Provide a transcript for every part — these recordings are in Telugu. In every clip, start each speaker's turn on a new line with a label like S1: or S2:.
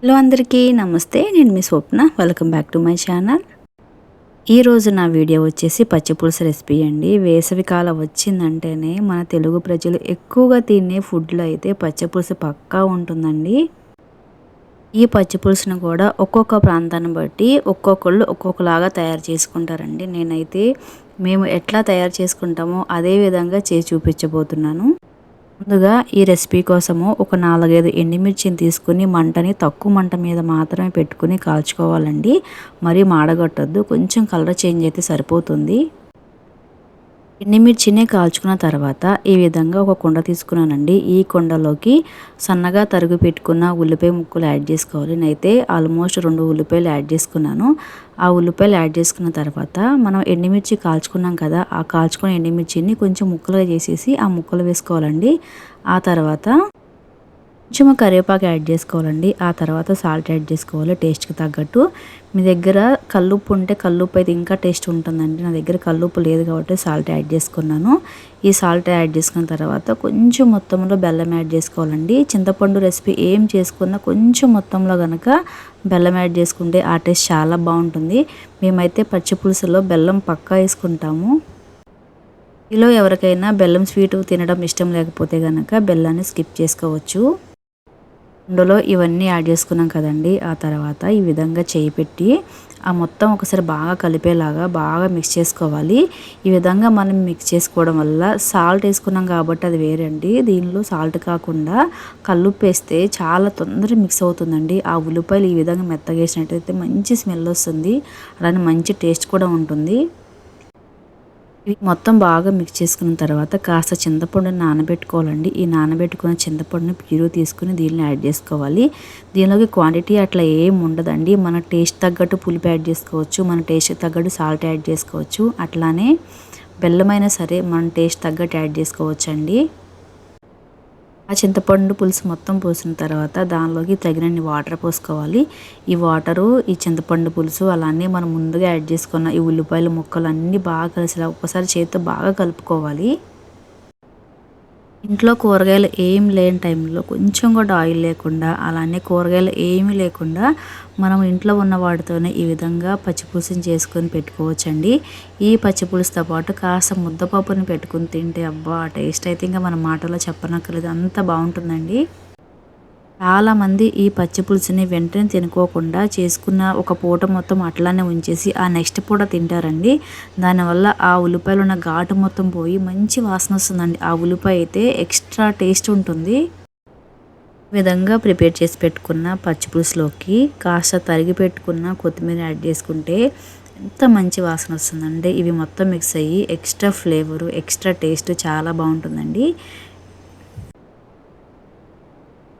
S1: హలో అందరికీ నమస్తే నేను మీ Swapna. Welcome back to my channel ఈరోజు నా వీడియో వచ్చేసి పచ్చిపులుసు రెసిపీ అండి. వేసవికాలం వచ్చిందంటేనే మన తెలుగు ప్రజలు ఎక్కువగా తినే ఫుడ్లో అయితే పచ్చిపులుసు పక్కా ఉంటుందండి. ఈ పచ్చిపులుసును కూడా ఒక్కొక్క ప్రాంతాన్ని బట్టి ఒక్కొక్కళ్ళు ఒక్కొక్కలాగా తయారు చేసుకుంటారండి. నేనైతే మేము ఎట్లా తయారు చేసుకుంటామో అదే విధంగా చేసి చూపించబోతున్నాను. ముందుగా ఈ రెసిపీ కోసము ఒక నాలుగైదు ఎండుమిర్చిని తీసుకుని మంటని తక్కువ మంట మీద మాత్రమే పెట్టుకుని కాల్చుకోవాలండి. మరీ మాడగొట్టద్దు. కొంచెం కలర్ చేంజ్ అయితే సరిపోతుంది. ఎండిమిర్చినే కాల్చుకున్న తర్వాత ఈ విధంగా ఒక కుండ తీసుకున్నానండి. ఈ కుండలోకి సన్నగా తరుగు పెట్టుకున్న ఉల్లిపాయ ముక్కలు యాడ్ చేసుకోవాలి. నేనైతే ఆల్మోస్ట్ రెండు ఉల్లిపాయలు యాడ్ చేసుకున్నాను. ఆ ఉల్లిపాయలు యాడ్ చేసుకున్న తర్వాత మనం ఎండుమిర్చి కాల్చుకున్నాం కదా ఆ కాల్చుకున్న ఎండిమిర్చిని కొంచెం ముక్కలుగా చేసేసి ఆ ముక్కలు వేసుకోవాలండి. ఆ తర్వాత కొంచెం కరివేపాకు యాడ్ చేసుకోవాలండి. ఆ తర్వాత సాల్ట్ యాడ్ చేసుకోవాలి. టేస్ట్కి తగ్గట్టు. మీ దగ్గర కల్లుప్పు ఉంటే కల్లుప్పు అయితే ఇంకా టేస్ట్ ఉంటుందండి. నా దగ్గర కల్లుప్పు లేదు కాబట్టి సాల్ట్ యాడ్ చేసుకున్నాను. ఈ సాల్ట్ యాడ్ చేసుకున్న తర్వాత కొంచెం మొత్తంలో బెల్లం యాడ్ చేసుకోవాలండి. చింతపండు రెసిపీ ఏం చేసుకున్నా కొంచెం మొత్తంలో కనుక బెల్లం యాడ్ చేసుకుంటే ఆ టేస్ట్ చాలా బాగుంటుంది. మేమైతే పచ్చి పులుసులో బెల్లం పక్కా వేసుకుంటాము. ఇలా ఎవరికైనా బెల్లం స్వీట్ తినడం ఇష్టం లేకపోతే కనుక బెల్లాన్ని స్కిప్ చేసుకోవచ్చు. అందులో ఇవన్నీ యాడ్ చేసుకున్నాం కదండి. ఆ తర్వాత ఈ విధంగా చేయి పెట్టి ఆ మొత్తం ఒకసారి బాగా కలిపేలాగా బాగా మిక్స్ చేసుకోవాలి. ఈ విధంగా మనం మిక్స్ చేసుకోవడం వల్ల సాల్ట్ వేసుకున్నాం కాబట్టి అది వేరండి దీనిలో సాల్ట్ కాకుండా కల్లుప్పు వేస్తే చాలా తొందరగా మిక్స్ అవుతుందండి. ఆ ఉల్లిపాయలు ఈ విధంగా మెత్తగా వేసినట్టయితే మంచి స్మెల్ వస్తుంది. అలానే మంచి టేస్ట్ కూడా ఉంటుంది. మొత్తం బాగా మిక్స్ చేసుకున్న తర్వాత కాస్త చింతపండుని నానబెట్టుకోవాలండి. ఈ నానబెట్టుకున్న చింతపండుని ప్యూరు తీసుకుని దీనిని యాడ్ చేసుకోవాలి. దీనిలోకి క్వాంటిటీ అట్లా ఏం ఉండదండి. మన టేస్ట్ తగ్గట్టు పులిపి యాడ్ చేసుకోవచ్చు మన టేస్ట్ తగ్గట్టు సాల్ట్ యాడ్ చేసుకోవచ్చు. అట్లానే బెల్లమైనా సరే మన టేస్ట్ తగ్గట్టు యాడ్ చేసుకోవచ్చండి. ఆ చింతపండు పులుసు మొత్తం పోసిన తర్వాత దానిలోకి తగినన్ని వాటర్ పోసుకోవాలి. ఈ వాటరు ఈ చింతపండు పులుసు అలానే మనం ముందుగా యాడ్ చేసుకున్న ఈ ఉల్లిపాయల ముక్కలు అన్నీ బాగా కలిసేలా ఒక్కసారి చేతితో బాగా కలుపుకోవాలి. ఇంట్లో కూరగాయలు ఏం లేని టైంలో కొంచెం కూడా ఆయిల్ లేకుండా అలానే కూరగాయలు ఏమీ లేకుండా మనం ఇంట్లో ఉన్న వాటితోనే ఈ విధంగా పచ్చిపులుసుని చేసుకొని పెట్టుకోవచ్చండి. ఈ పచ్చిపులుసుతో పాటు కాస్త ముద్దపప్పుని పెట్టుకుని తింటే అబ్బా టేస్ట్ అయితే ఇంకా మన మాటలో చెప్పనక్కర్లేదు. అంత బాగుంటుందండి. చాలామంది ఈ పచ్చి పులుసుని వెంటనే తినుకోకుండా చేసుకున్న ఒక పూట మొత్తం అట్లానే ఉంచేసి ఆ నెక్స్ట్ పూట తింటారండి. దానివల్ల ఆ ఉల్లిపాయలు ఉన్న ఘాటు మొత్తం పోయి మంచి వాసన వస్తుందండి. ఆ ఉల్లిపాయ అయితే ఎక్స్ట్రా టేస్ట్ ఉంటుంది. విధంగా ప్రిపేర్ చేసి పెట్టుకున్న పచ్చి పులుసులోకి కాస్త తరిగి పెట్టుకున్న కొత్తిమీర యాడ్ చేసుకుంటే ఎంత మంచి వాసన వస్తుందండి ఇవి మొత్తం మిక్స్ అయ్యి ఎక్స్ట్రా ఫ్లేవరు ఎక్స్ట్రా టేస్ట్ చాలా బాగుంటుందండి.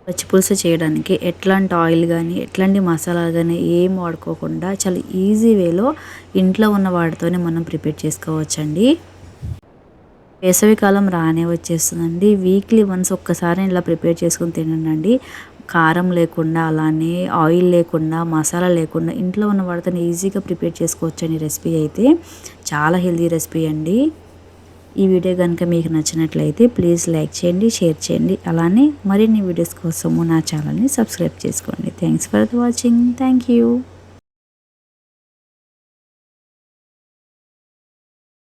S1: పచ్చిపులుసు చేయడానికి ఎట్లాంటి ఆయిల్ కానీ ఎట్లాంటి మసాలాలు కానీ ఏం వాడుకోకుండా చాలా ఈజీ వేలో ఇంట్లో ఉన్న వాటితోనే మనం ప్రిపేర్ చేసుకోవచ్చండి. వేసవికాలం రానే వచ్చేస్తుందండి. వీక్లీ వన్స్ ఒక్కసారి ఇలా ప్రిపేర్ చేసుకుని తినండి కారం లేకుండా అలానే ఆయిల్ లేకుండా మసాలా లేకుండా ఇంట్లో ఉన్న వాటితో ఈజీగా ప్రిపేర్ చేసుకోవచ్చండి రెసిపీ అయితే. చాలా హెల్దీ రెసిపీ అండి. ఈ వీడియో కనుక మీకు నచ్చినట్లయితే ప్లీజ్ లైక్ చేయండి షేర్ చేయండి. అలానే మరిన్ని వీడియోస్ కోసము నా ఛానల్ని సబ్స్క్రైబ్ చేసుకోండి. Thanks for watching thank you